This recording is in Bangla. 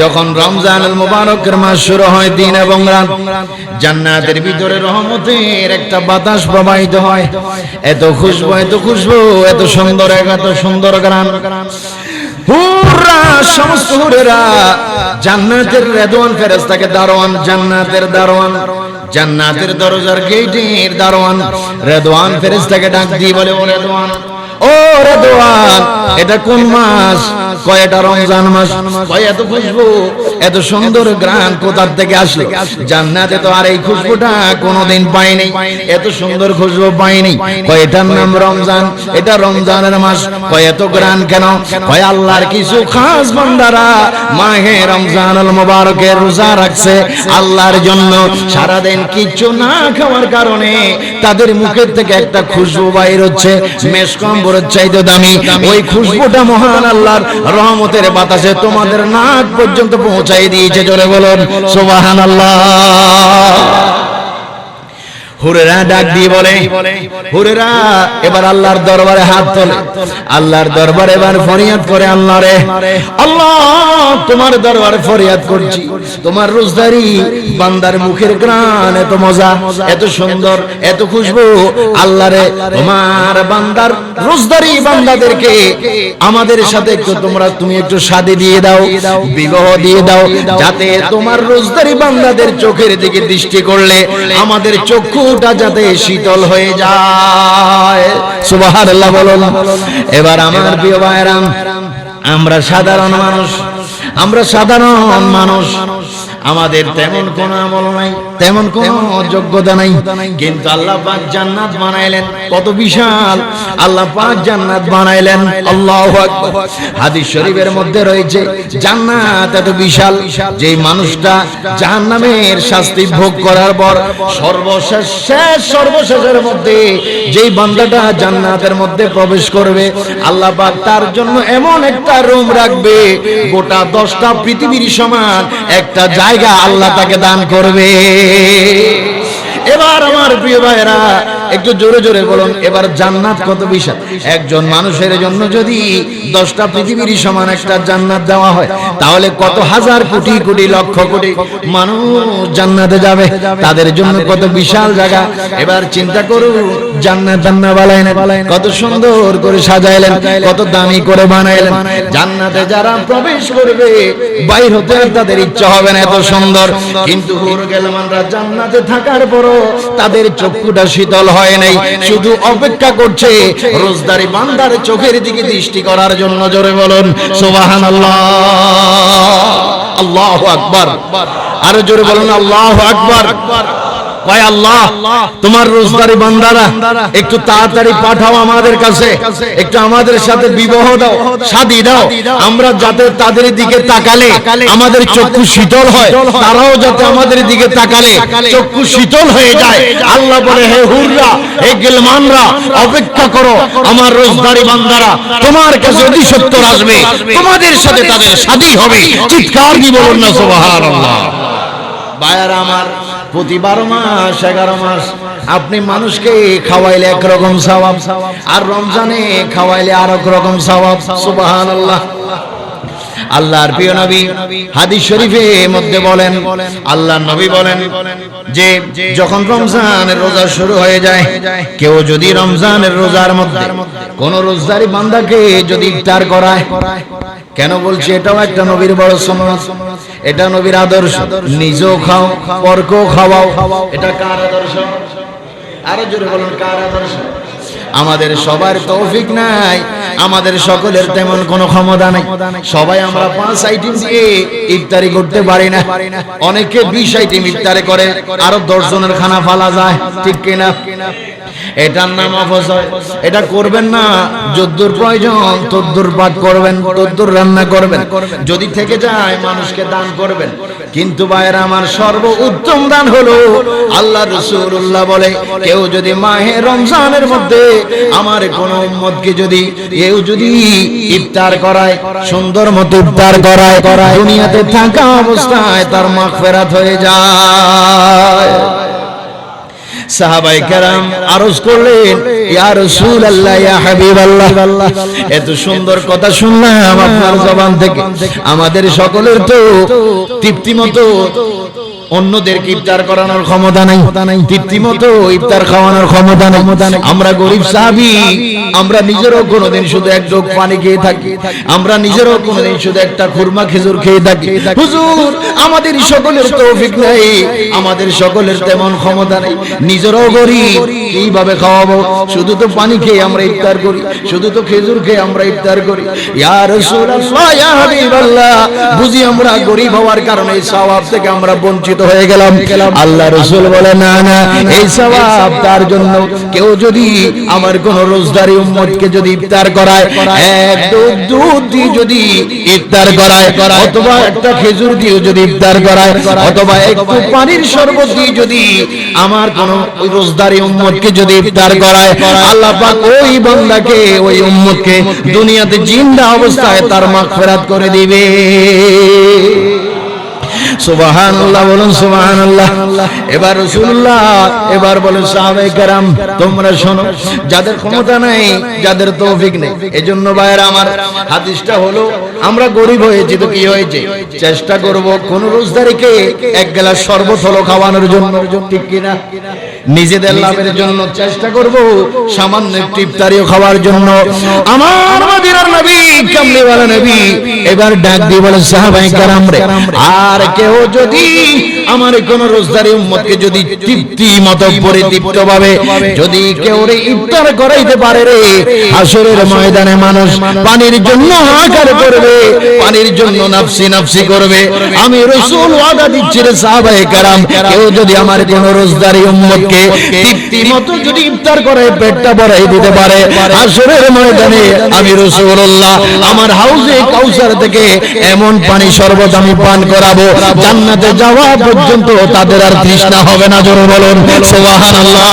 যখন রমজানুল মুবারকের মাস শুরু হয় দিন এবং রাত, জান্নাতের ভিতরে রহমতের একটা বাতাস প্রবাহিত হয়। এত খুশবু এত খুশবু, এত সুন্দর এত সুন্দর ফেরেশতাকে দারোয়ান রেদওয়ান ডাক দিয়ে বলে, ও ও রেদওয়ান এটা কোন মাস? কয়টা রমজান মাস? কয় এত খুশবু? এত সুন্দর গ্রান কোথার থেকে আসলো? জান্নাতে তো আর এই খুশবুটা কোনোদিন পাইনি। এত সুন্দর খুশবু পাইনি। কয়, এটার নাম রমজান? এটা রমজানের মাস। কয়, এত গ্রান কেন? কয়, আল্লাহর কিছু খাস বান্দারা মাহে রমজানুল মুবারকের রোজা রাখছে। আল্লাহর জন্য সারাদিন কিচ্ছু না খাওয়ার কারণে তাদের মুখের থেকে একটা খুশবু বাইর হচ্ছে। মেসকম্বরের চাইতে দামি। ওই খুশবুটা মহান আল্লাহর রহমতের বাতাসে তোমাদের নাক পর্যন্ত পৌঁছাই দিয়েছে জোরে বলুন সুবাহান আল্লাহ হুরেরা ডাক দিয়ে বলে হুরেরা এবার আল্লাহর দরবারে হাত তোলে। আল্লাহর দরবারে এবার ফরিয়াদ করে আল্লাহ রে আল্লাহ তোমার দরবারে ফরিয়াদ করছি। তোমার রোজদারি বান্দার মুখের গ্রান এত মজা এত সুন্দর এত খুশবু। আল্লাহ রে তোমার বান্দার রোজদারি বান্দাদেরকে আমাদের সাথে একটু তোমরা তুমি একটু শাদি দিয়ে দাও বিবাহ দিয়ে দাও যাতে তোমার রোজদারি বান্দাদের চোখের দিকে দৃষ্টি করলে আমাদের চক্ষুটা যাতে শীতল হয়ে যায়। সুবহানাল্লাহ বলুন। এবার আমার প্রিয় ভাইরাম আমরা সাধারণ মানুষ, আমরা সাধারণ মানুষ। আমাদের তেমন কোন আমল নাই তেমন কোন যোগ্যতা নাই। কিন্তু আল্লাহ পাক জান্নাত বানাইলেন। কত বিশাল। আল্লাহ পাক জান্নাত বানাইলেন। আল্লাহু আকবার। হাদিস শরীফের মধ্যে রয়েছে জান্নাত এত বিশাল যেই মানুষটা জাহান্নামের শাস্তি ভোগ করার পর সর্বশেষ শেষ সর্বশেষের মধ্যে যেই বান্দাটা জান্নাতের মধ্যে প্রবেশ করবে আল্লাহ পাক তার জন্য এমন একটা রুম রাখবে গোটা দশটা পৃথিবীর সমান একটা জায়গা আল্লাহ তাকে দান করবে। এবার আমার প্রিয় ভাইরা একটু জোরে জোরে বলুন এবার জান্নাত কত বিশাল একজন মানুষের জন্য যদি দশটা পৃথিবীর সমান একটা জান্নাত দেওয়া হয় তাহলে কত হাজার কোটি কোটি লক্ষ কোটি মানুষ জান্নাতে যাবে। তাদের জন্য কত বিশাল জায়গা। এবার চিন্তা করুন জান্নাত জান্নাত বালাইলেন কত সুন্দর করে সাজাইলেন কত দামি করে বানাইলেন। জান্নাতে যারা প্রবেশ করবে বাইর হতে তাদের ইচ্ছা হবে না এত সুন্দর। কিন্তু হুর গেলমানরা জান্নাতে থাকার পরও তাদের চক্ষুটা শীতল হয় নাই। শুধু অপেক্ষা করছে রোজদারি বান্দার চোখের দিকে দৃষ্টি করার জন্য জোরে বলুন সুবাহান আল্লাহ আল্লাহ আকবার। আরও জোরে বলুন আল্লাহ আকবার। কয় আল্লাহ, তোমার রোজগারি বান্দারা, একটু তাড়াতাড়ি পাঠাও আমাদের কাছে। একটু আমাদের সাথে বিবাহ দাও শাদি দাও। আমরা যাতে তাদের দিকে তাকালে আমাদের চক্ষু শীতল হয়, তারাও যাতে আমাদের দিকে তাকালে চক্ষু শীতল হয়ে যায়। আল্লাহ বলে, হে হুররা, হে গিলমানরা, অপেক্ষা করো, আমার রোজগারি বান্দারা তোমার কাছে অতি সত্তর আসবে, তোমাদের সাথে তাদের শাদি হবে। চিৎকার কি বলুন না, সুবহানাল্লাহ। বায়ার আমার প্রতি বারো মাস, এগারো মাস। আপনি মানুষকে খাওয়াইলে একরকম সওয়াব আর রমজানে খাওয়াইলে আর এক রকম সওয়াব সুবাহান আল্লাহ আল্লাহর প্রিয় নবী হাদিস শরীফে মধ্যে বলেন, আল্লাহর নবী বলেন যে, যখন রমজানের রোজা শুরু হয়ে যায়, কেউ যদি রমজানের রোজার মধ্যে কোন রোজদারি বান্দাকে যদি ইফতার করায় কেন বলছি? এটাও একটা নবীর বড় সুন্নাত এটা নবীর আদর্শ। নিজেও খাও, পরকেও খাওয়াও। এটা কার আদর্শ? আরও জোরে বলুন, কার আদর্শ? আমাদের সবার তৌফিক নাই। আমাদের সকলের তেমন কোনো ক্ষমতা নাই। সবাই আমরা পাঁচ আইটেম দিয়ে ইফতারি করতে পারি না। অনেকে বিশ আইটেম ইফতারি করে, আরও দশ জনের খানা ফালা যায়। ঠিক কিনা? এটার নাম অপচয়। এটা করবেন না, যদ্দুর প্রয়োজন, তদ্দুর পাঠ করবেন, তদ্দুর রান্না করবেন। যদি থেকে যায়, মানুষকে দান করবেন। কিন্তু ভাইয়ের, আমার সর্ব উত্তম দান হলো আল্লাহ রসুল্লাহ বলে, কেউ যদি মাহে রমজানের মধ্যে আমার কোন উম্মতকে যদি, কেউ যদি ইফতার করায়, সুন্দর মতো ইফতার করায় করায় দুনিয়াতে থাকা অবস্থায় তার মাখ ফেরাত হয়ে যায়। সাহাবাই কেরাম আরজ করলেন রাসূলুল্লাহ, ইয়া হাবিবাল্লাহ। এত সুন্দর কথা শুনলাম আপনার জবান থেকে। আমাদের সকলের তো তৃপ্তিমতো অন্যদেরকে ইফতার করানোর ক্ষমতা নাই। তৃপ্তিমতো ইফতার খাওয়ানোর ক্ষমতা নাই। আমরা গরিব সাহাবি আমরা নিজেরও কোনোদিন শুধু এক যোগ পানি খেয়ে থাকি। আমরা নিজেরও কোনোদিন শুধু একটা খুরমা খেজুর খেয়ে থাকি। হুজুর আমাদের সকলের তৌফিক নাই। আমাদের সকলের তেমন ক্ষমতা নেই। নিজেরও গরিব। এইভাবে খাওয়াবো। শুধু তো পানি খেয়ে আমরা ইফতার করি। শুধু তো খেজুর খেয়ে আমরা ইফতার করি। ইয়া রাসূলুল্লাহ ইয়া হাবিবাল্লাহ বুঝি আমরা গরিব হওয়ার কারণে সওয়াব থেকে আমরা বঞ্চিত হয়ে গেলাম। আল্লাহ রাসূল বলে না না এই সওয়াব তার জন্য কেউ যদি আমার কোন রোজদারি উম্মতকে যদি ইফতার করায় এক দুধ দুধ দিয়ে যদি ইফতার করায় অথবা একটা খেজুর দিয়ে যদি ইফতার করায় অথবা একটু পানির শরবত দিয়ে যদি আমার কোন রোজদারি উম্মতকে যদি ইফতার করায় আল্লাহ পাক ওই বান্দাকে ওই উম্মতকে দুনিয়াতে জিন্দা অবস্থায় তার মাগফিরাত করে দিবে। সুবহানাল্লাহ বলুন সুবহানাল্লাহ। এবার রসুল্লাহ এবার বলেন কেরাম তোমরা শোনো যাদের ক্ষমতা নাই যাদের তৌফিক নেই। এজন্য ভাইয়েরা আমার হাদিসটা হলো আমরা গরিব হয়েছি তো কি হয়েছে? চেষ্টা করব কোন রোজদারিকে এক গ্লাস শরবত হলো খাওয়ানোর জন্য। ঠিক কিনা? নিজেদের লাভের জন্য চেষ্টা করব সামান্য একটি ইফতারিও খাওয়ার জন্য। আমার মদিনার নবী, কামলিওয়ালা নবী, এবার ডাক দিয়ে বলে, সাহাবায়ে কেরাম রে, আর কেউ যদি আমার কোন রোজদারি উম্মতকে যদি তৃপ্তি মতো পরিতৃপ্ত ভাবে যদি কেউ রে ইফতার করাইতে পারে রে আসরের ময়দানে মানুষ পানির জন্য হাহাকার করবে। পানির জন্য নাফসি নাফসি করবে। আমি রসুল ওয়াদা দিচ্ছি রে সাহাবায়ে কেরাম কেউ যদি আমার কোন রোজদারি উম্মতকে তৃপ্তি মতো যদি ইফতার করে পেটটা ভরাই দিতে পারে। আসরের ময়দানে আমি রসুল্লাহ আমার হাউসে কাউসার থেকে এমন পানি শরবত আমি পান করাবো জান্নাতে যাওয়া পর্যন্ত তাদের আর তৃষ্ণা হবে না জোরে বলুন। সুবহানাল্লাহ।